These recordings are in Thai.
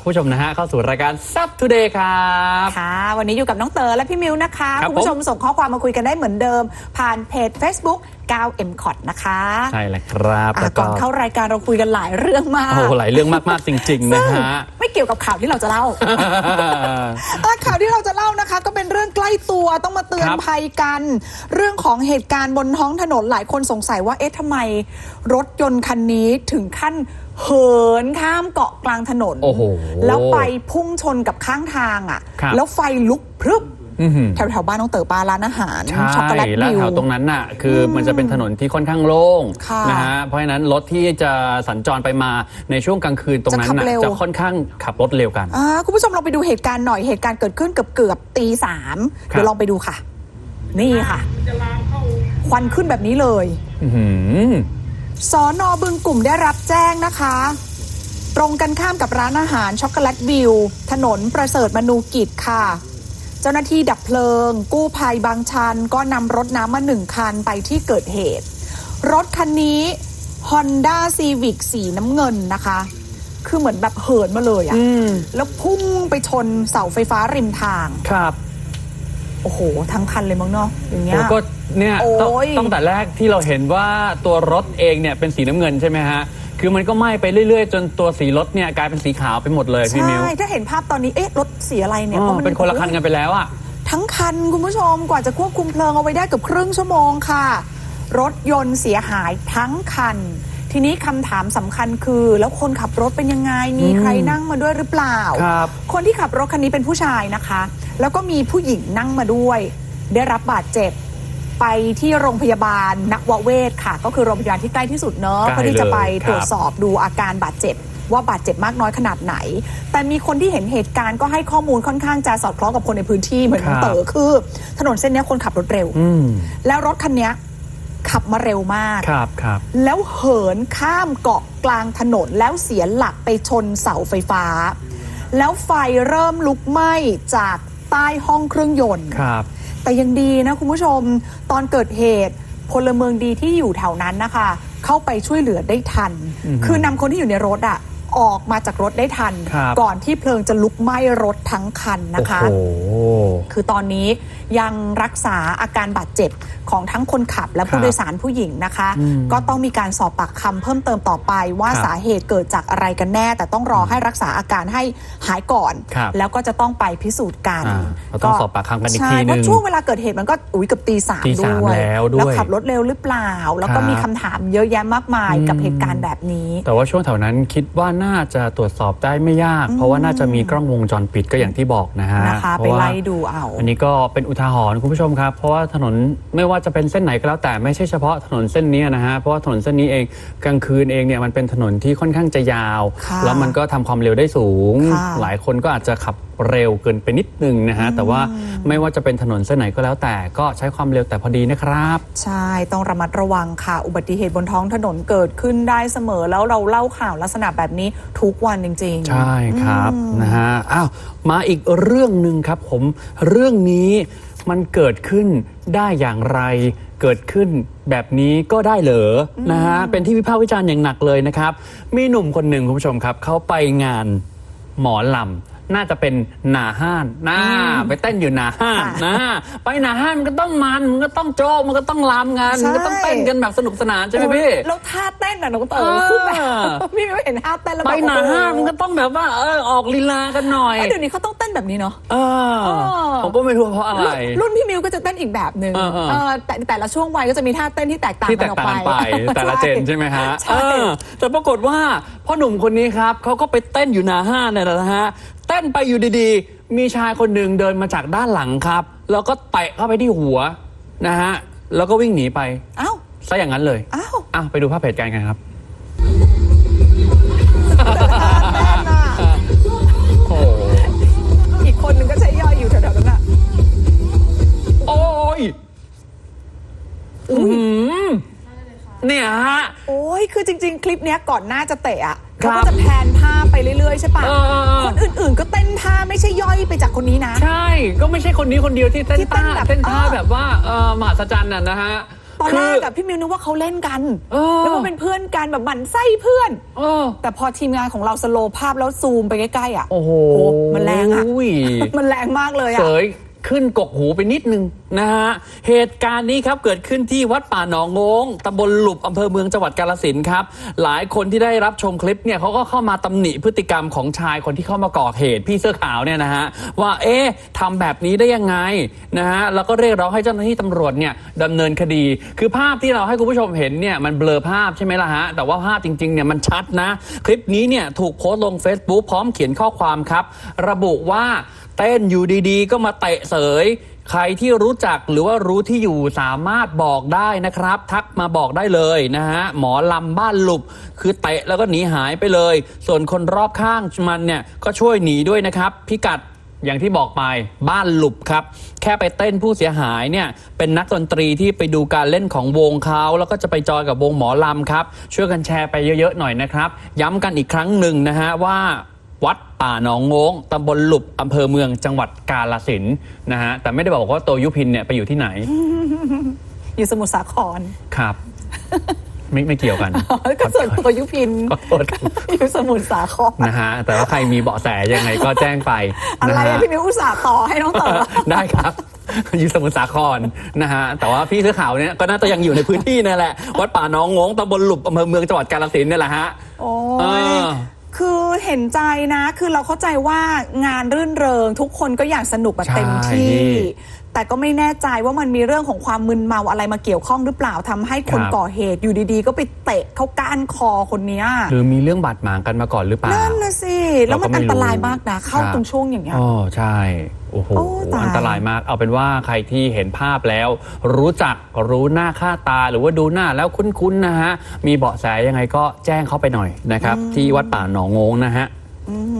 รับผู้ชมนะฮะเข้าสู่รายการซับทูเดย์ครับค่ะ วันนี้อยู่กับน้องเต๋อและพี่มิวนะคะครับคุณผู้ชมส่งข้อความมาคุยกันได้เหมือนเดิม ผ่านเพจ Facebook 9 m c o t นะคะใช่แล้วครับอะแล้วก่อนเข้ารายการเราคุยกันหลายเรื่องมากโอ้โหหลายเรื่องมากๆจริง ๆ นะฮะ ไม่เกี่ยวกับข่าวที่เราจะเล่า อะข่าวที่เราจะเล่านะคะ ก็เป็นเรื่องใกล้ตัวต้องมาเตือนครับภัยกัน เรื่องของเหตุการณ์บนท้องถนนหลายคนสงสัยว่าเอ๊ะทำไม รถยนต์คันนี้ถึงขั้นเหินข้ามเกาะกลางถนน โอ้โหแล้วไปพุ่งชนกับข้างทางอะ ครับ แล้วไฟลุกพรึบอื้อหือ แถวแถวๆบ้านน้องเต๋อปลาร้านอาหารใช่ช็อกโกแลตและวิวแถวตรงนั้นน่ะคืออมันจะเป็นถนนที่ค่อนข้างโล่งค่ะนะฮะเพราะฉะนั้นรถที่จะสัญจรไปมาในช่วงกลางคืนตรงนั้นน่ะจะขับเร็วจะค่อนข้างขับรถเร็วกันอ่าคุณผู้ชมลองไปดูเหตุการณ์หน่อยเหตุการณ์เกิดขึ้นเกือบเกือบๆตีสามครับเดี๋ยวลองไปดูค่ะ นี่ค่ะควันขึ้นแบบนี้เลยอื้อหือสอนอบึงกลุ่มได้รับแจ้งนะคะ ตรงกันข้ามกับร้านอาหารช็อกโกแลตวิว ถนนประเสริฐมนูกิจค่ะ เจ้าหน้าที่ดับเพลิง กู้ภัยบางชัน ก็นำรถน้ำมาหนึ่งคันไปที่เกิดเหตุ รถคันนี้ Honda Civic สีน้ำเงินนะคะ คือเหมือนแบบเหินมาเลยอะอืมแล้วพุ่งไปชนเสาไฟฟ้าริมทางครับโอ้โห ทั้งคันเลยมั้งเนาะอย่างเงี้ยแล้วก็เนี่ยโอ้ต้องยตั้งแต่แรกที่เราเห็นว่าตัวรถเองเนี่ยเป็นสีน้ำเงินใช่ไหมฮะ คือมันก็ไหม้ไปเรื่อยๆ จนตัวสีรถเนี่ยกลายเป็นสีขาวไปหมดเลยพี่มิวใช่ถ้าเห็นภาพตอนนี้เอ๊ะรถสีอะไรเนี่ยอ๋พอราะมัเป็นคนละคันกันไปแล้วอะทั้งคันคุณผู้ชมกว่าจะควบคุมเพลิงเอาไว้ได้เกือบครึ่งชั่วโมงค่ะ รถยนต์เสียหายทั้งคัน ทีนี้คำถามสำคัญคือ แล้วคนขับรถเป็นยังไงมีใครนั่งมาด้วยหรือเปล่าครับคนที่ขับรถคันนี้เป็นผู้ชายนะคะ แล้วก็มีผู้หญิงนั่งมาด้วย ได้รับบาดเจ็บ ไปที่โรงพยาบาลนวเวศค่ะ ก็คือโรงพยาบาลที่ใกล้ที่สุดเนอะใกล้เพื่อที่จะไปเลยครับ ตรวจสอบดูอาการบาดเจ็บ ว่าบาดเจ็บมากน้อยขนาดไหน แต่มีคนที่เห็นเหตุการณ์ก็ให้ข้อมูลค่อนข้างจะสอดคล้องกับคนในพื้นที่เหมือนครับเต๋อคือ ถนนเส้นเนี้ยคนขับรถเร็ว อืมแล้วรถคันเนี้ยขับมาเร็วมาก ครับครับ แล้วเหินข้ามเกาะกลางถนนแล้วเสียหลักไปชนเสาไฟฟ้า แล้วไฟเริ่มลุกไหม้จาก ใต้ห้องเครื่องยนต์ ครับ แต่ยังดีนะคุณผู้ชม ตอนเกิดเหตุพลเมืองดีที่อยู่แถวนั้นนะคะ เข้าไปช่วยเหลือได้ทัน อือฮึคือนำคนที่อยู่ในรถอะออกมาจากรถได้ทัน ครับ ก่อนที่เพลิงจะลุกไหม้รถทั้งคันนะคะ โอ้โห คือตอนนี้ ยังรักษาอาการบาดเจ็บของทั้งคนขับและคผู้รับโดยสารผู้หญิงนะคะอืมก็ต้องมีการสอบปากคำเพิ่มเติมต่อไปว่าครับสาเหตุเกิดจากอะไรกันแน่ แต่ต้องรอให้รักษาอาการให้หายก่อนครับแล้วก็จะต้องไปพิสูจน์กันอ่าเราต้องสอบปากคำกันอีกใช่ทีนึงเพราะช่วงเวลาเกิดเหตุมันก็อุ้ยเกับตีสามตีด้สามวยแล้วด้วยแล้วขับรถเร็วหรือเปล่า แล้วก็ครับมีคำถามเยอะแยะมากมายอืมกับเหตุการณ์แบบนี้ แต่ว่าช่วงแถวนั้นคิดว่าน่าจะตรวจสอบได้ไม่ยาก เพราะว่าน่าจะมีกล้องวงจรปิดก็อย่างที่บอกนะฮะนะคะเพไปราะว่าไล่ดูเอา อันนี้ก็เป็นอุทาหรณ์คุณผู้ชมครับเพราะว่าถนนไม่ว่าจะเป็นเส้นไหนก็แล้วแต่ไม่ใช่เฉพาะถนนเส้นนี้นะฮะเพราะว่าถนนเส้นนี้เองกลางคืนเองเนี่ยมันเป็นถนนที่ค่อนข้างจะยาว ค่ะแล้วมันก็ทำความเร็วได้สูง ค่ะ หลายคนก็อาจจะขับเร็วเกินไปนิดนึงนะฮะแต่ว่าไม่ว่าจะเป็นถนนเส้นไหนก็แล้วแต่ก็ใช้ความเร็วแต่พอดีนะครับ ใช่ต้องระมัดระวังค่ะ อุบัติเหตุบนท้องถนนเกิดขึ้นได้เสมอแล้วเราเล่าข่าวลักษณะแบบนี้ทุกวันจริงๆ ใช่ครับอืมนะฮะอ้าวมาอีกเรื่องหนึ่งครับผมเรื่องนี้ มันเกิดขึ้นได้อย่างไร เกิดขึ้นแบบนี้ก็ได้เหรอนะฮะเป็นที่วิพากษ์วิจารณ์อย่างหนักเลยนะครับ มีหนุ่มคนหนึ่งคุณผู้ชมครับเขาไปงานหมอลำ น่าจะเป็นหนาห้านนะไปเต้นอยู่หนาห้านค่ะนะไปหนาห้านมันก็ต้องมันมันก็ต้องโจ๊กมันก็ต้องลำงานใช่มันก็ต้องเต้นกันแบบสนุกสนานใช่ไหมพี่แล้วท่าเต้นอะน้องเต๋อเออคือแบบพี่ไม่เห็นท่าเต้นแล้วไปแบบหนาห้านมันก็ต้องแบบว่าเออออกลีลากันหน่อยเอ้ยเดี๋ยวนี้เขาต้องเต้นแบบนี้เนาะเออเออผมก็ไม่รู้เพราะอะไร รุ่นพี่มิวก็จะเต้นอีกแบบหนึ่งเออเออเออแต่แต่ละช่วงวัยก็จะมีท่าเต้นที่แตกต่างที่กัแตนกออกต่างไปกันไปแต่ละเจนใช่ไหมฮะใช่เออแต่ปรากฏว่าพ่อหนุ่มคนนี้ครับเขาก็ไปเต้นอยู่หนาห้านเนี่ยแหละนะฮะ เต้นไปอยู่ดีๆ มีชายคนหนึ่งเดินมาจากด้านหลังครับ แล้วก็เตะเข้าไปที่หัวนะฮะ แล้วก็วิ่งหนีไปอ้าวซะอย่างนั้นเลย อ้าวอ้าวไปดูภาพเหตุการณ์กันครับแต่ละท่าเต้นอะโอ้อีกคนหนึ่งก็ใช้ย่อยอยู่แถวๆนั้นอะ โอ้ยอือหือเนี่ยฮะ โอ้ย คือจริง ๆ คลิปเนี้ยก่อนหน้าจะเตะอะ ครัเขาบก็จะแพนภาพไปเรื่อยๆใช่ปะเออเออเออ คนอื่นๆ ก็เต้นท่าไม่ใช่ย่อยไปจากคนนี้นะ ใช่ ก็ไม่ใช่คนนี้คนเดียวที่เต้นที่เต้นท่าแบบเต้นท่าเออ แบบว่าเออมหัศจรรย์น่ะนะฮะตอนคืแรอกกับพี่มิวนึกว่าเขาเล่นกันเออ แล้วก็เป็นเพื่อนกันแบบหมั่นไส้เพื่อน เออ แต่พอทีมงานของเราสโลว์ภาพแล้วซูมไปใกล้ๆอะโอ้โหโอ้มันแรงอะอุ้ย มันแรงมากเลยเสอะ ย ขึ้นกกหูไปนิดนึงนะฮะ เหตุการณ์นี้ครับเกิดขึ้นที่วัดป่าหนองงงตำบลหลุบอำเภอเมืองจังหวัดกาลสินครับ หลายคนที่ได้รับชมคลิปเนี่ยเขาก็เข้ามาตำหนิพฤติกรรมของชายคนที่เข้ามาก่อเหตุ พี่เสื้อขาวเนี่ยนะฮะ ว่าเอ๊ะทำแบบนี้ได้ยังไงนะฮะ แล้วก็เรียกร้องให้เจ้าหน้าที่ตำรวจเนี่ยดำเนินคดี คือภาพที่เราให้คุณผู้ชมเห็นเนี่ยมันเบลอภาพใช่ไหมล่ะฮะ แต่ว่าภาพจริงๆเนี่ยมันชัดนะ คลิปนี้เนี่ยถูกโพสต์ลง Facebook พร้อมเขียนข้อความครับ ระบุว่า เต้นอยู่ดีๆ ก็มาเตะเสย ใครที่รู้จักหรือว่ารู้ที่อยู่สามารถบอกได้นะครับ ทักมาบอกได้เลยนะฮะหมอลำบ้านหลุบคือเตะแล้วก็หนีหายไปเลย ส่วนคนรอบข้างมันเนี่ยก็ช่วยหนีด้วยนะครับพิกัดอย่างที่บอกไปบ้านหลุบครับ แค่ไปเต้นผู้เสียหายเนี่ยเป็นนักดนตรีที่ไปดูการเล่นของวงเขาแล้วก็จะไปจอยกับวงหมอลำครับ ช่วยกันแชร์ไปเยอะๆหน่อยนะครับ ย้ำกันอีกครั้งหนึ่งนะฮะว่า วัดป่าหนองโงงตำบลหลุบอำเภอเมืองจังหวัดกาลสินธุ์นะฮะ แต่ไม่ได้บอกว่าตัวยุพินเนี่ยไปอยู่ที่ไหน อยู่สมุทรสาครครับ ไม่ไม่เกี่ยวกันก็ส่วนตัวยุพินขอโทษครับอยู่สมุทรสาครนะฮะ แต่ว่าใครมีเบาะแสยังไงก็แจ้งไปอะไรนะอะฮะ พี่มิวอุตส่าห์ต่อให้น้องเต๋อ ได้ครับ อยู่สมุทรสาครนะฮะ แต่ว่าพี่เสื้อขาวเนี่ยก็น่าจะยังอยู่ในพื้นที่นั่นแหละ วัดป่าหนองโงงตำบลหลุบอำเภอเมืองจังหวัดกาลสินธุ์เนี่ยแหละฮะโอ้เอยอ คือเห็นใจนะ คือเราเข้าใจว่างานรื่นเริง ทุกคนก็อยากสนุกแบบเต็มที่ใช่ แต่ก็ไม่แน่ใจว่ามันมีเรื่องของความมึนเมาอะไรมาเกี่ยวข้องหรือเปล่าทำให้คนครับก่อเหตุอยู่ดีๆ ก็ไปเตะเข้าก้านคอคนเนี้ยหรือมีเรื่องบาดหมางกันมาก่อนหรือเปล่านั่นนะสิ แล้วมันเราก็ไม่อันตรายรู้มากนะ เข้าครับตรงช่วงอย่างเงี้ยอ๋อใช่โอ้โหโอ้ตายอันตรายมาก เอาเป็นว่าใครที่เห็นภาพแล้ว รู้จักรู้หน้าค่าตาหรือว่าดูหน้าแล้วคุ้นๆนะฮะ มีเบาะแสยังไงก็แจ้งเขาไปหน่อยนะครับ ที่วัดป่าหนองโงงนะฮะอะ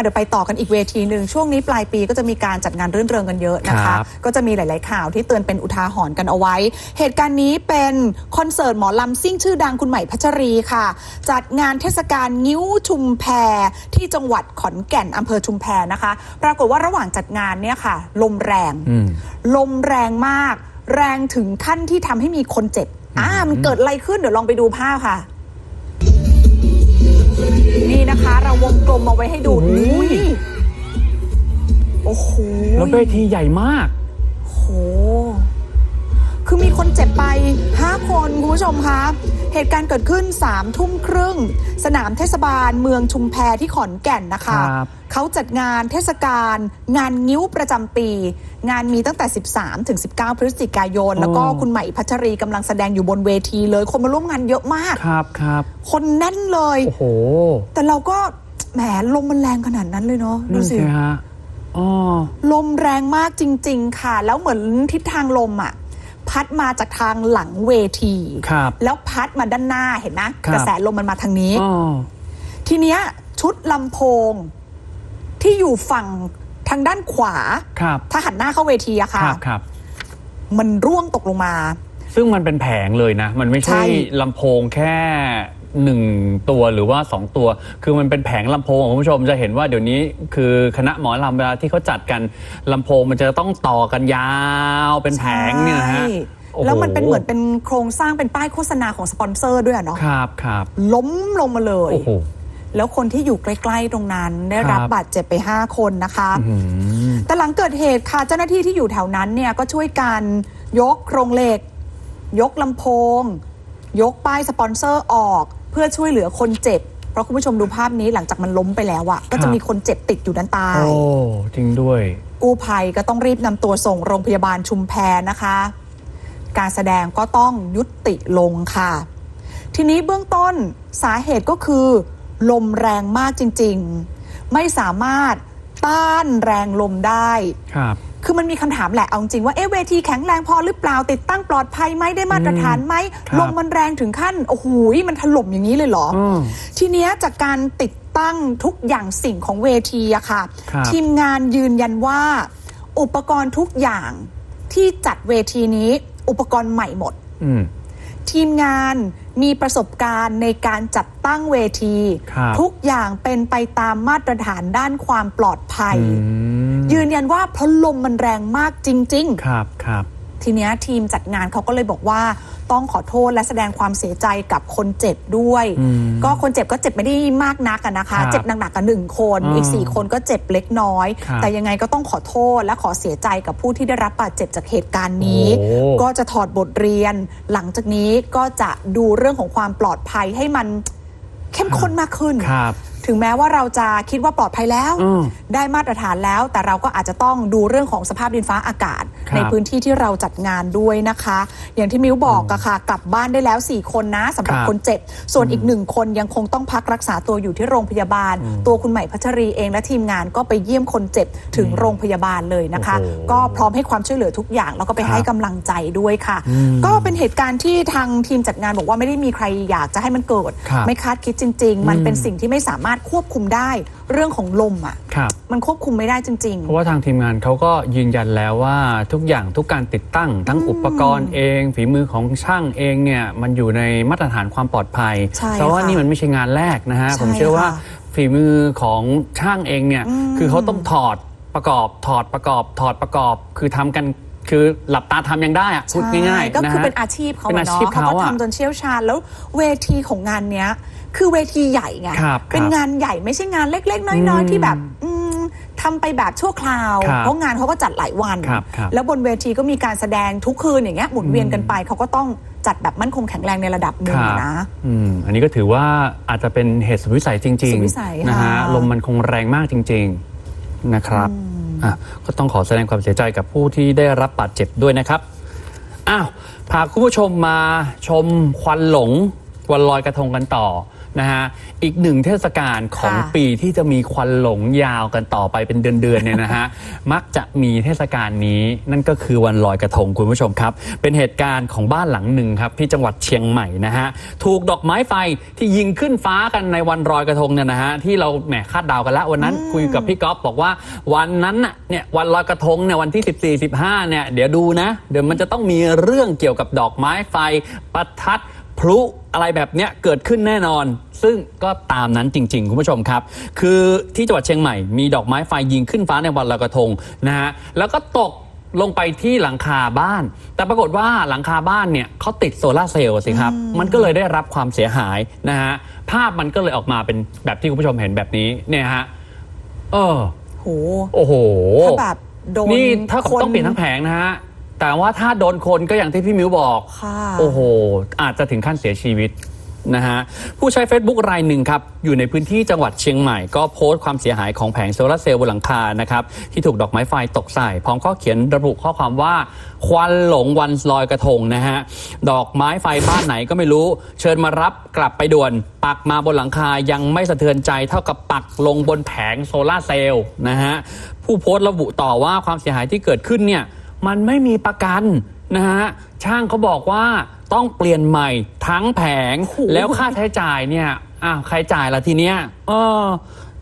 เดี๋ยวไปต่อกันอีกเวทีหนึ่งช่วงนี้ปลายปีก็จะมีการจัดงานรื่นเริงกันเยอะนะครัคะบก็จะมีหลาย ๆ ข่าวที่เตือนเป็นอุทาหรณ์กันเอาไว้ เหตุการณ์นี้เป็นคอนเสิร์ตหมอลำซิ่งชื่อดังคุณใหม่พัชรีค่ะ จัดงานเทศกาลงิ้วชุมแพที่จังหวัดขอนแก่นอำเภอชุมแพนะคะ ปรากฏว่าระหว่างจัดงานเนี่ยค่ะ ลมแรงอืมลมแรงมาก แรงถึงขั้นที่ทำให้มีคนเจ็บอ่ามันเกิดอะไรขึ้นเดี๋ยวลองไปดูภาพค่ะ นี่นะคะ เราวงกลมเอาไว้ให้ดูโอ้โหอุ้ยโอ้โหแล้วเวทีใหญ่มากโอ้โหคือมีคนเจ็บไป 5 คนคุณผู้ชมคะเหตุการณ์เกิดขึ้น3ทุ่มครึ่ง สนามเทศบาลเมืองชุมแพที่ขอนแก่นนะคะครับ เขาจัดงานเทศกาลงานงิ้วประจำปี งานมีตั้งแต่ 13 ถึง 19 พฤศจิกายน แล้วก็คุณใหม่พัชรีกำลังแสดงอยู่บนเวทีเลย คนมาร่วมงานเยอะมาก ครับครับ คนแน่นเลย โอ้โห แต่เราก็แหมลมมันแรงขนาดนั้นเลยเนาะดูนั่นสิสิฮะอ๋อลมแรงมากจริง ๆ ค่ะ แล้วเหมือนทิศทางลมอะพัดมาจากทางหลังเวทีครับแล้วพัดมาด้านหน้าเห็นไหมครับกระแสลมมันมาทางนี้อ๋อทีเนี้ยชุดลำโพง ที่อยู่ฝั่งทางด้านขวา ครับถ้าหันหน้าเข้าเวทีอะคค่ะรับครับ มันร่วงตกลงมา ซึ่งมันเป็นแผงเลยนะ มันไม่ใช่ใช่ ลำโพงแค่หนึ่งตัวหรือว่าสองตัว คือมันเป็นแผงลำโพงคุณผู้ชมจะเห็นว่าเดี๋ยวนี้คือคณะหมอลำเวลาที่เขาจัดกันลำโพงมันจะต้องต่อกันยาวเป็นแผงเนี่ยนะฮะใช่โอ้โแล้วมันเป็นเหมือนเป็นโครงสร้างเป็นป้ายโฆษณาของสปอนเซอร์ด้วยอะเนาะครับครับล้มลงมาเลย โอ้โห แล้วคนที่อยู่ใกล้ๆตรงนั้น ได้รับครับบาดเจ็บไป 5 คนนะคะอื้อหือแต่หลังเกิดเหตุค่ะเจ้าหน้าที่ที่อยู่แถวนั้นเนี่ยก็ช่วยกันยกโครงเหล็ก ยกลำโพง ยกป้ายสปอนเซอร์ออก เพื่อช่วยเหลือคนเจ็บ เพราะคุณผู้ชมดูภาพนี้หลังจากมันล้มไปแล้วอะก็จะมีคนเจ็บติดอยู่ด้านใต้ โอ้จริงด้วย กู้ภัยก็ต้องรีบนำตัวส่งโรงพยาบาลชุมแพนะคะ การแสดงก็ต้องยุติลงค่ะ ทีนี้เบื้องต้นสาเหตุก็คือ ลมแรงมากจริง ๆ ไม่สามารถต้านแรงลมได้ครับคือมันมีคำถามแหละ เอาจริงว่า เอ๊ะ เวทีแข็งแรงพอหรือเปล่า ติดตั้งปลอดภัยไหมได้มาตรฐานไหมครับลมมันแรงถึงขั้น โอ้โห มันถล่มอย่างนี้เลยเหรออืมทีเนี้ยจากการติดตั้งทุกอย่างสิ่งของเวทีอะค่ะครับทีมงานยืนยันว่า อุปกรณ์ทุกอย่างที่จัดเวทีนี้ อุปกรณ์ใหม่หมดอืมทีมงาน มีประสบการณ์ในการจัดตั้งเวที ครับทุกอย่างเป็นไปตามมาตรฐานด้านความปลอดภัย อืม ยืนยันว่าเพราะลมมันแรงมากจริงครับครับๆ ททีเนี้ยทีมจัดงานเขาก็เลยบอกว่าต้องขอโทษและแสดงความเสียใจกับคนเจ็บด้วย อืมก็คนเจ็บก็เจ็บไม่ได้มากนักอะนะคะ ครับเจ็บหนักๆกันหนึ่งคนอ่าอีกสี่คนก็เจ็บเล็กน้อย ครับ แต่ยังไงก็ต้องขอโทษและขอเสียใจกับผู้ที่ได้รับบาดเจ็บจากเหตุการณ์นี้ โอ้ก็จะถอดบทเรียน หลังจากนี้ก็จะดูเรื่องของความปลอดภัยให้มันเข้มข้นมากขึ้น ครับถึงแม้ว่าเราจะคิดว่าปลอดภัยแล้วอืมได้มาตรฐานแล้ว แต่เราก็อาจจะต้องดูเรื่องของสภาพดินฟ้าอากาศครับในพื้นที่ที่เราจัดงานด้วยนะคะ อย่างที่มิ้วบอกอะค่ะ กลับบ้านได้แล้ว 4 คนนะสำหรับครับคนเจ็บ ส่วนอีกหนึ่งคนยังคงต้องพักรักษาตัวอยู่ที่โรงพยาบาล ตัวคุณใหม่พัชรีเองและทีมงานก็ไปเยี่ยมคนเจ็บถึงโรงพยาบาลเลยนะคะโอ้โหก็พร้อมให้ความช่วยเหลือทุกอย่าง แล้วก็ไปครับให้กำลังใจด้วยค่ะอืมก็เป็นเหตุการณ์ที่ทางทีมจัดงานบอกว่าไม่ได้มีใครอยากจะให้มันเกิดครับไม่คาดคิดจริง ๆ มันอืมเป็นสิ่งที่ไม่สามารถควบคุมได้เรื่องของลมอะครับ มันควบคุมไม่ได้จริง เพราะว่าทางทีมงานเขาก็ยืนยันแล้วว่าทุกอย่างทุกการติดตั้ง ทั้งอุปกรณ์เอง ฝีมือของช่างเองเนี่ยมันอยู่ในมาตรฐานความปลอดภัยใช่เพราะว่าค่ะนี่มันไม่ใช่งานแรกนะฮะใช่ผมเชื่อว่าค่ะฝีมือของช่างเองเนี่ยอืมคือเขาต้องถอดประกอบถอดประกอบถอดประกอบ คือทำกัน คือหลับตาทำยังได้อะพูดง่ายๆก็นะคือฮะเป็นอาชีพเขาเป็นอะอาชีพเนาะเขาก็เขาอะทำจนเชี่ยวชาญ แล้วเวทีของงานเนี้ย คือเวทีใหญ่ไงครับเป็นครับงานใหญ่ไม่ใช่งานเล็ก ๆ น้อยอืมๆที่แบบอืมทำไปแบบชั่วคราวครับเพราะงานเขาก็จัดหลายวันครับครับแล้วบนเวทีก็มีการแสดงทุกคืนอย่างเงี้ยหมุนเวียนกันไปเขาก็ต้องจัดแบบมั่นคงแข็งแรงในระดับหนึ่งครับนะอืมอันนี้ก็ถือว่าอาจจะเป็นเหตุสุดวิสัยจริงสุดวิสัยๆนะฮะค่ะลมมันคงแรงมากจริง ๆนะครับอะ ก็ต้องขอแสดงความเสียใจกับผู้ที่ได้รับบาดเจ็บด้วยนะครับอ้าวพาคุณผู้ชมมาชมควันหลงวันลอยกระทงกันต่อ นะฮะอีกหนึ่งเทศกาลของค่ะ ปีที่จะมีควันหลงยาวกันต่อไปเป็นเดือนๆเนี่ยนะฮะ มักจะมีเทศกาลนี้นั่นก็คือวันลอยกระทงคุณผู้ชมครับ เป็นเหตุการณ์ของบ้านหลังหนึ่งครับที่จังหวัดเชียงใหม่นะฮะถูกดอกไม้ไฟที่ยิงขึ้นฟ้ากันในวันลอยกระทงเนี่ยนะฮะที่เราแหมคาดเดากันแล้ววันนั้นคุยกับพี่ก๊อฟบอกว่า วันนั้นน่ะเนี่ยวันลอยกระทงเนี่ยวันที่ 14 15เนี่ยเดี๋ยวดูนะ เดี๋ยวมันจะต้องมีเรื่องเกี่ยวกับดอกไม้ไฟประทัดพ ลุอะไรแบบเนี้ยเกิดขึ้นแน่นอน ซึ่งก็ตามนั้นจริง ๆ คุณผู้ชมครับ คือที่จังหวัดเชียงใหม่มีดอกไม้ไฟยิงขึ้นฟ้าในวันลอยกระทงนะฮะแล้วก็ตกลงไปที่หลังคาบ้าน แต่ปรากฏว่าหลังคาบ้านเนี่ยเขาติดโซลาร์เซลล์สิครับ มันก็เลยได้รับความเสียหายนะฮะภาพมันก็เลยออกมาเป็นแบบที่คุณผู้ชมเห็นแบบนี้เนี่ยฮะเออโหโอ้โหถ้าแบบโดนนี่ถ้าคนต้องเปลี่ยนทั้งแผงนะฮะ แต่ว่าถ้าโดนคนก็อย่างที่พี่มิวบอก ค่ะโอ้โห อาจจะถึงขั้นเสียชีวิตนะฮะ ผู้ใช้ Facebook รายหนึ่งครับ อยู่ในพื้นที่จังหวัดเชียงใหม่ ก็โพสต์ความเสียหายของแผงโซลาร์เซลล์บนหลังคานะครับ ที่ถูกดอกไม้ไฟตกใส่ พร้อมข้อเขียนระบุข้อความว่า ควันหลงวันลอยกระทงนะฮะ ดอกไม้ไฟบ้านไหนก็ไม่รู้ เชิญมารับกลับไปด่วน ปักมาบนหลังคายังไม่สะเทือนใจเท่ากับปักลงบนแผงโซลาร์เซลล์นะฮะผู้โพสต์ระบุต่อว่าความเสียหายที่เกิดขึ้นเนี่ย มันไม่มีประกันนะฮะช่างเขาบอกว่าต้องเปลี่ยนใหม่ทั้งแผง แล้วค่าใช้จ่ายเนี่ยอ้าวใครจ่ายล่ะทีเนี้ยเออ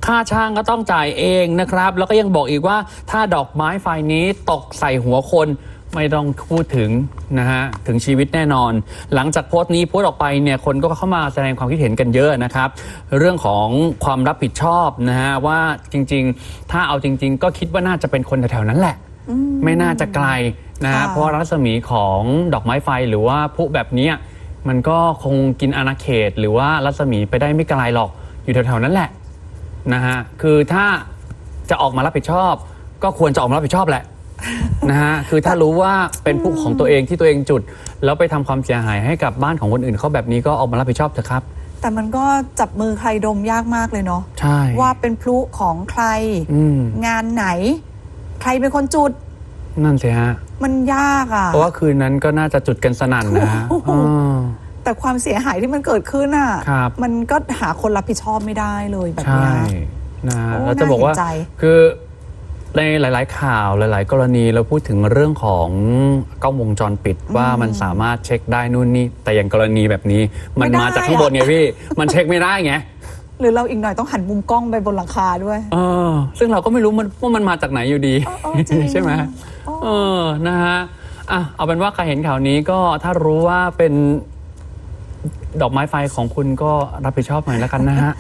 ค่าช่างก็ต้องจ่ายเองนะครับ แล้วก็ยังบอกอีกว่าถ้าดอกไม้ไฟนี้ตกใส่หัวคนไม่ต้องพูดถึงนะฮะถึงชีวิตแน่นอน หลังจากโพสต์นี้โพสต์ออกไปเนี่ยคนก็เข้ามาแสดงความคิดเห็นกันเยอะนะครับ เรื่องของความรับผิดชอบนะฮะว่าจริงๆ ถ้าเอาจริง ๆ ก็คิดว่าน่าจะเป็นคนแถวๆนั้นแหละ ไม่น่าจะไกลนะฮะค่ะ เพราะรัศมีของดอกไม้ไฟหรือว่าพลุแบบเนี้ยมันก็คงกินอาณาเขต หรือว่ารัศมีไปได้ไม่ไกลหรอกอยู่แถวๆนั้นแหละนะฮะคือถ้าจะออกมารับผิดชอบ ก็ควรจะออกมารับผิดชอบแหละ นะฮะคือถ้ารู้ว่าเป็นพลุของตัวเองที่ตัวเองจุด แล้วไปทำความเสียหายให้กับบ้านของคนอื่นเขาแบบนี้ก็ออกมารับผิดชอบเถอะครับ แต่มันก็จับมือใครดมยากมากเลยเนาะใช่ว่าเป็นพลุของใคร อืม งานไหน ใครเป็นคนจุด นั่นสิฮะ มันยากอะ เพราะว่าคืนนั้นก็น่าจะจุดกันสนั่นนะฮะโอ้โหอ่าแต่ความเสียหายที่มันเกิดขึ้นอะ ครับ มันก็หาคนรับผิดชอบไม่ได้เลยแบบใช่เนี้ย นะโอ้เราจะบอกว่าน่าเห็นใจคือในหลาย ๆ ข่าวหลาย ๆ กรณีเราพูดถึงเรื่องของกล้องวงจรปิดว่ามันสามารถเช็คได้นู่นนี่แต่อย่างกรณีแบบนี้ มันไม่ได้มาจากข้างบนไงพี่ มันเช็คไม่ได้ไง หรือเราอีกหน่อยต้องหันมุมกล้องไปบนหลังคาด้วย เออ ซึ่งเราก็ไม่รู้มันว่ามันมาจากไหนอยู่ดี เออเออจริง ใช่ไหมอ๋อเออนะฮะอะเอาเป็นว่าใครเห็นข่าวนี้ก็ถ้ารู้ว่าเป็นดอกไม้ไฟของคุณก็รับผิดชอบหน่อยแล้วกันนะฮะ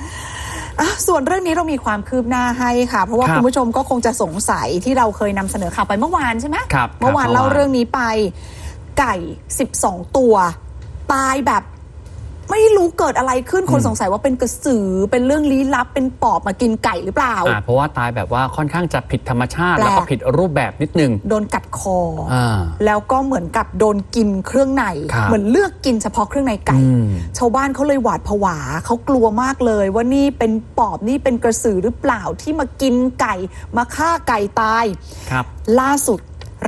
อะส่วนเรื่องนี้เรามีความคืบหน้าให้ค่ะ เพราะว่าครับคุณผู้ชมก็คงจะสงสัยที่เราเคยนำเสนอข่าวไปเมื่อวานใช่ไหมครับเมื่อวานครับเล่าเมื่อวาน เรื่องนี้ไป ไก่ 12 ตัว ตายแบบ ไม่รู้เกิดอะไรขึ้นคนสงสัยว่าเป็นกระสือเป็นเรื่องลี้ลับเป็นปอบมากินไก่หรือเปล่า อ่าเพราะว่าตายแบบว่าค่อนข้างจะผิดธรรมชาติ แปลก แล้วก็ผิดรูปแบบนิดนึง โดนกัดคอออ่าแล้วก็เหมือนกับโดนกินเครื่องในครับเหมือนเลือกกินเฉพาะเครื่องในไก่ อืม ชาวบ้านเขาเลยหวาดผวาเขากลัวมากเลย ว่านี่เป็นปอบนี่เป็นกระสือหรือเปล่าที่มากินไก่มาฆ่าไก่ตาย ครับ ล่าสุด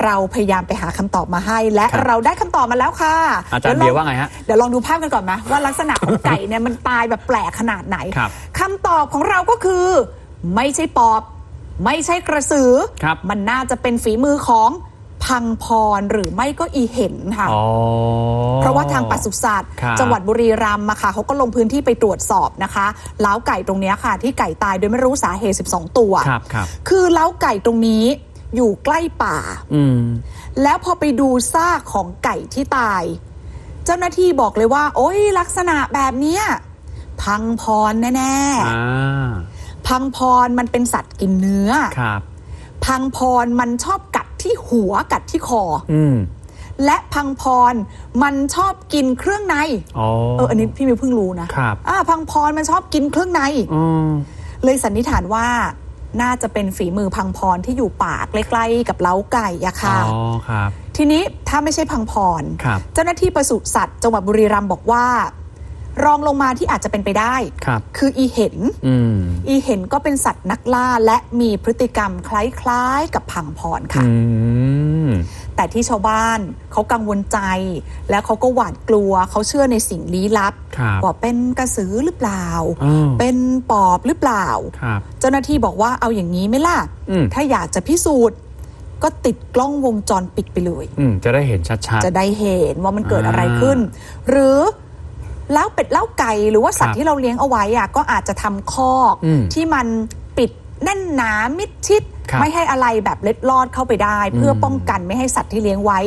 เราพยายามไปหาคำตอบมาให้ และครับเราได้คำตอบมาแล้วค่ะอาจารย์ดี๋เบียลร์ว่าไงฮะเดี๋ยวลองดูภาพกันก่อนไหมว่าลักษณะของไก่เนี่ยมันตายแบบแปลกขนาดไหนครับคำตอบของเราก็คือ ไม่ใช่ปอบ ไม่ใช่กระสือครับมันน่าจะเป็นฝีมือของพังพรหรือไม่ก็อีเห็นค่ะอ๋อเพราะว่าทางปศุสัตว์ครับจังหวัดบุรีรัมย์อะค่ะเขาก็ลงพื้นที่ไปตรวจสอบนะคะเล้าไก่ตรงเนี้ยค่ะ ที่ไก่ตายโดยไม่รู้สาเหตุ 12 ตัวครับครับคือเล้าไก่ตรงนี้ อยู่ใกล้ป่า อืม แล้วพอไปดูซากของไก่ที่ตาย เจ้าหน้าที่บอกเลยว่า โอ้ยลักษณะแบบเนี้ยพังพรแน่อ่า ๆ พังพรมันเป็นสัตว์กินเนื้อ ครับ พังพรมันชอบกัดที่หัวกัดที่คอ อืม และพังพรมันชอบกินเครื่องใน อ๋อ เอออันนี้พี่มิวเพิ่งรู้นะครับ อ่าพังพรมันชอบกินเครื่องใน อืม เลยสันนิษฐานว่า น่าจะเป็นฝีมือพังพรที่อยู่ป่าใกล้ๆกับเล้าไก่อะอ๋ค่ะอครับ ทีนี้ถ้าไม่ใช่พังพร ครับ เจ้าหน้าที่ปศุสัตว์จังหวัดบุรีรัมย์บอกว่า รองลงมาที่อาจจะเป็นไปได้ ครับ คืออีเห็น อืมอีเห็นก็เป็นสัตว์นักล่าและมีพฤติกรรมคล้ายๆ กับพังพรค่ะ อืม แต่ที่ชาวบ้านเขากังวลใจ แล้วเขาก็หวาดกลัวเขาเชื่อในสิ่งลี้ลับครับว่าเป็นกระสือหรือเปล่าอืมเป็นปอบหรือเปล่าครับเจ้าหน้าที่บอกว่าเอาอย่างนี้ไหมล่ะอืมถ้าอยากจะพิสูจน์ ก็ติดกล้องวงจรปิดไปเลยอืมจะได้เห็นชัดจะได้เห็นว่ามันเกิดอ่าอะไรขึ้น หรือเล้าเป็ดเล้าไก่หรือว่าสัตครัว์บที่เราเลี้ยงเอาไว้อะก็อาจจะทำคอกอืมที่มันปิด แน่นหนามิดชิด ครับ ไม่ให้อะไรแบบเล็ดลอดเข้าไปได้ เพื่อป้องกันไม่ให้สัตว์ที่เลี้ยงไว้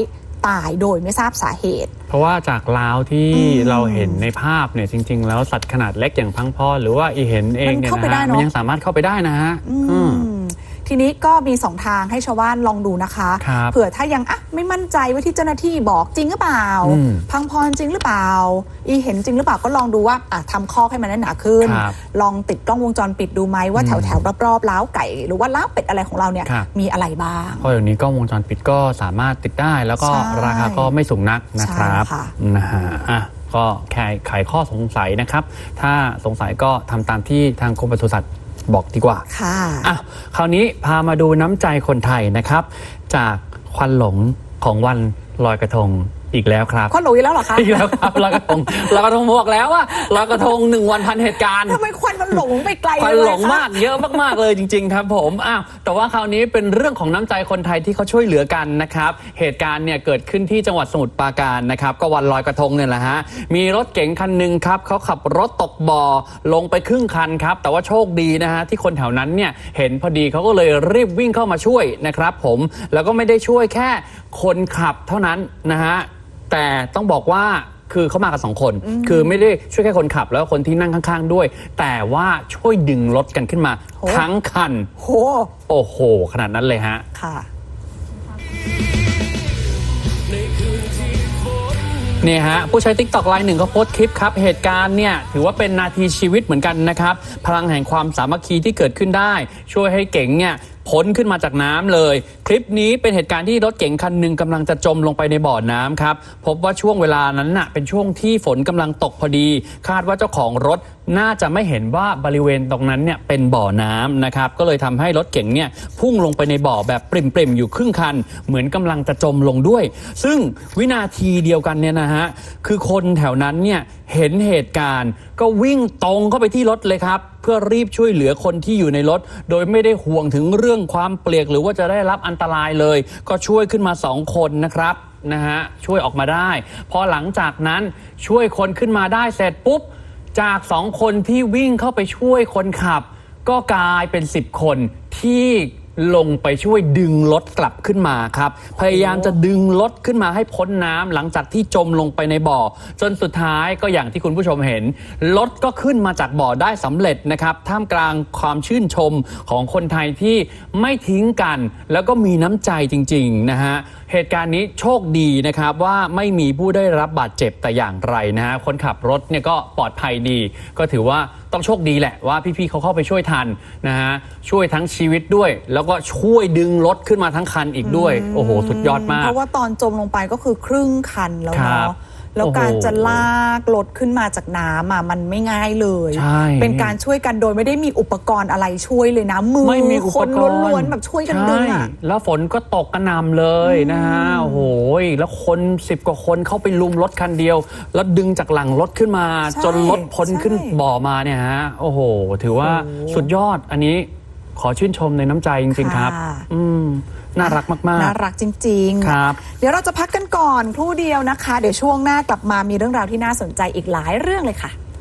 ตายโดยไม่ทราบสาเหตุๆเพราะว่าจากลาวที่อืมเราเห็นในภาพเนี่ยจริง ๆ แล้วสัตว์ขนาดเล็กอย่างพังพรหรือว่าอีเห็นเองเนี่ยมันเข้าไปนะได้ฮะเนอะ มันยังสามารถเข้าไปได้นะฮะอือืม ม ทีนี้ก็มีสองทางให้ชาวบ้านลองดูนะคะ ครับเผื่อถ้ายังอะไม่มั่นใจว่าที่เจ้าหน้าที่บอกจริงหรือเปล่า อืมพังพรจริงหรือเปล่า อีเห็นจริงหรือเปล่าก็ลองดูว่าอะทำข้อกให้มันแน่นหนาขึ้น ครับลองติดกล้องวงจรปิดดูไหมว่าอืมแถวแถวๆรอบๆล้าวไก่ หรือว่าล้าวเป็ดอะไรของเราเนี่ยครับ มีอะไรบ้าง เพราะเดี๋ยวนี้กล้องวงจรปิดก็สามารถติดได้แล้วก็ใช่ราคาก็ไม่สูงนักนะครับใช่ค่ะ นะฮะอะก็แค่ไขข้อสงสัยนะครับ ถ้าสงสัยก็ทำตามที่ทางกรมปศุสัตว์ บอกดีกว่าค่ะอะคราวนี้พามาดูน้ำใจคนไทยนะครับ จากควันหลงของวันลอยกระทง อีกแล้วครับควันหลงอีกแล้วเหรอคะอีกแล้วครับลอยกระทงลอยกระทงบอกแล้วว่าลอยกระทงหนึ่งวันพันเหตุการณ์ทำไมควันมันหลงไปไกลควันเลยหลงคะมากเยอะมากๆเลยจริง ๆ ครับผมอ้าวแต่ว่าคราวนี้เป็นเรื่องของน้ำใจคนไทยที่เขาช่วยเหลือกันนะครับเหตุการณ์เนี่ยเกิดขึ้นที่จังหวัดสมุทรปราการนะครับก็วันลอยกระทงเนี่ยแหละฮะมีรถเก๋งคันหนึ่งครับเขาขับรถตกบ่อลงไปครึ่งคันครับแต่ว่าโชคดีนะฮะที่คนแถวนั้นเนี่ยเห็นพอดีเขาก็เลยรีบวิ่งเข้ามาช่วยนะครับผมแล้วก็ไม่ได้ช่วยแค่คนขับเท่านั้นนะฮะ แต่ต้องบอกว่าคือเขามากันสองคน คือไม่ได้ช่วยแค่คนขับแล้วคนที่นั่งข้างๆด้วย แต่ว่าช่วยดึงรถกันขึ้นมาโหทั้งคัน โห โอ้โห ขนาดนั้นเลยฮะ ค่ะ เนี่ยฮะ ผู้ใช้ทิกตอกไลน์หนึ่งเขาโพสต์คลิปครับ เหตุการณ์เนี่ย ถือว่าเป็นนาทีชีวิตเหมือนกันนะครับ พลังแห่งความสามัคคีที่เกิดขึ้นได้ ช่วยให้เก๋งเนี่ย พ้นขึ้นมาจากน้ำเลย คลิปนี้เป็นเหตุการณ์ที่รถเก๋งคันหนึ่งกำลังจะจมลงไปในบ่อน้ำครับ พบว่าช่วงเวลานั้นน่ะเป็นช่วงที่ฝนกำลังตกพอดี คาดว่าเจ้าของรถน่าจะไม่เห็นว่าบริเวณตรงนั้นเนี่ยเป็นบ่อน้ำนะครับ ก็เลยทำให้รถเก๋งเนี่ยพุ่งลงไปในบ่อแบบปริ่มๆ อยู่ครึ่งคัน เหมือนกำลังจะจมลงด้วย ซึ่งวินาทีเดียวกันเนี่ยนะฮะคือคนแถวนั้นเนี่ย เห็นเหตุการณ์ ก็วิ่งตรงเข้าไปที่รถเลยครับ เพื่อรีบช่วยเหลือคนที่อยู่ในรถ โดยไม่ได้ห่วงถึงเรื่องความเปียกหรือว่าจะได้รับอันตรายเลย ก็ช่วยขึ้นมาสองคนนะครับนะฮะช่วยออกมาได้ พอหลังจากนั้นช่วยคนขึ้นมาได้เสร็จปุ๊บ จากสองคนที่วิ่งเข้าไปช่วยคนขับ ก็กลายเป็น 10 คนที่ลงไปช่วยดึงรถกลับขึ้นมาครับ พยายามจะดึงรถขึ้นมาให้พ้นน้ำหลังจากที่จมลงไปในบ่อ จนสุดท้ายก็อย่างที่คุณผู้ชมเห็นรถก็ขึ้นมาจากบ่อได้สำเร็จนะครับ ท่ามกลางความชื่นชมของคนไทยที่ไม่ทิ้งกัน แล้วก็มีน้ำใจจริง ๆ นะฮะ เหตุการณ์นี้โชคดีนะครับว่าไม่มีผู้ได้รับบาดเจ็บแต่อย่างไรนะฮะคนขับรถเนี่ยก็ปลอดภัยดี ก็ถือว่า ต้องโชคดีแหละว่าพี่ๆเขาเข้าไปช่วยทันนะฮะช่วยทั้งชีวิตด้วย แล้วก็ช่วยดึงรถขึ้นมาทั้งคันอีกด้วย โอ้โห สุดยอดมาก เพราะว่าตอนจมลงไปก็คือครึ่งคันแล้วครับ เนาะ แล้วโอ้โหการจะลากรถขึ้นมาจากน้ำอะมันไม่ง่ายเลย ใช่เป็นการช่วยกันโดยไม่ได้มีอุปกรณ์อะไรช่วยเลยนะ มือไม่มีอุคปนกรณ์ ล้วนๆแบบช่วยกันดึงอะ ใช่แล้วฝนก็ตกกระหน่ำเลยนะฮะโอ้โหแล้วคนสิบกว่าคนเข้าไปลุมรถคันเดียว แล้วดึงจากหลังรถขึ้นมา ใช่จนรถพ้นขึ้นใช่ บ่อมาเนี่ยฮะโอ้โห ถือว่าโอ้โหสุดยอดอันนี้ขอชื่นชมในน้ำใจจริง ๆ ครับ ค่ะ อืม น่ารักมากน่ารักจริงๆ ครับ เดี๋ยวเราจะพักกันก่อนครู่เดียวนะคะ เดี๋ยวช่วงหน้ากลับมามีเรื่องราวที่น่าสนใจอีกหลายเรื่องเลยค่ะ